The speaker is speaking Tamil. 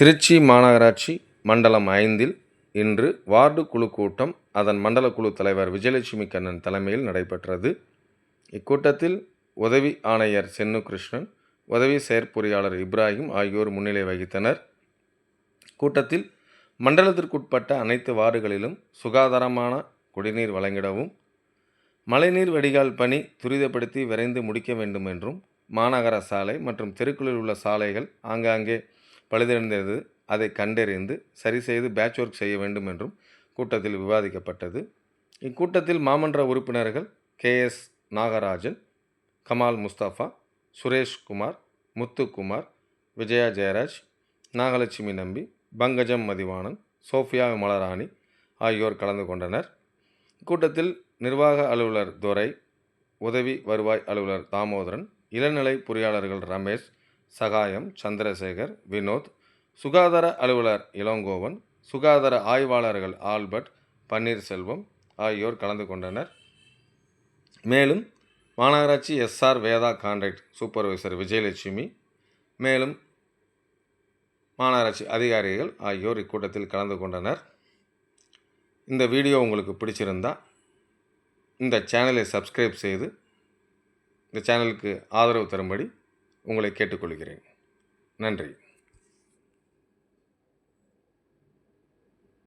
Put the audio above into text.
திருச்சி மாநகராட்சி மண்டலம் ஐந்தில் இன்று வார்டு குழு கூட்டம் அதன் மண்டல குழு தலைவர் விஜயலட்சுமி கண்ணன் தலைமையில் நடைபெற்றது. இக்கூட்டத்தில் உதவி ஆணையர் சென்னு கிருஷ்ணன் உதவி செயற்பொறியாளர் இப்ராஹிம் ஆகியோர் முன்னிலை வகித்தனர். கூட்டத்தில் மண்டலத்திற்குட்பட்ட அனைத்து வார்டுகளிலும் சுகாதாரமான குடிநீர் வழங்கிடவும் மழைநீர் வடிகால் பணி துரிதப்படுத்தி விரைந்து முடிக்க வேண்டும் என்றும் மாநகர சாலை மற்றும் தெருக்களில் உள்ள சாலைகள் ஆங்காங்கே பழுதடைந்தது அதை கண்டறிந்து சரி செய்து பேட்ச் ஒர்க் செய்ய வேண்டும் என்றும் கூட்டத்தில் விவாதிக்கப்பட்டது. இக்கூட்டத்தில் மாமன்ற உறுப்பினர்கள் K. S. Nagarajan Kamal Mustafa Sureshkumar Muthukumar Vijaya Jeyaraj Nagalakshmi Nambi Pankajam Mathivanan Sofia மலராணி ஆகியோர் கலந்து கொண்டனர். கூட்டத்தில் நிர்வாக அலுவலர் துரை உதவி வருவாய் அலுவலர் தாமோதரன் இளநிலை பொறியாளர்கள் ரமேஷ் சகாயம் சந்திரசேகர் வினோத் சுகாதார அலுவலர் இளங்கோவன் சுகாதார ஆய்வாளர்கள் ஆல்பர்ட் பன்னீர்செல்வம் ஆகியோர் கலந்து கொண்டனர். மேலும் மாநகராட்சி S R Veda contract supervisor Vijayalakshmi மேலும் மாநகராட்சி அதிகாரிகள் ஆகியோர் இக்கூட்டத்தில் கலந்து கொண்டனர். இந்த வீடியோ உங்களுக்கு பிடிச்சிருந்தா இந்த சேனலை சப்ஸ்கிரைப் செய்து இந்த சேனலுக்கு ஆதரவு தரும்படி உங்களை கேட்டுக்கொள்கிறேன். நன்றி.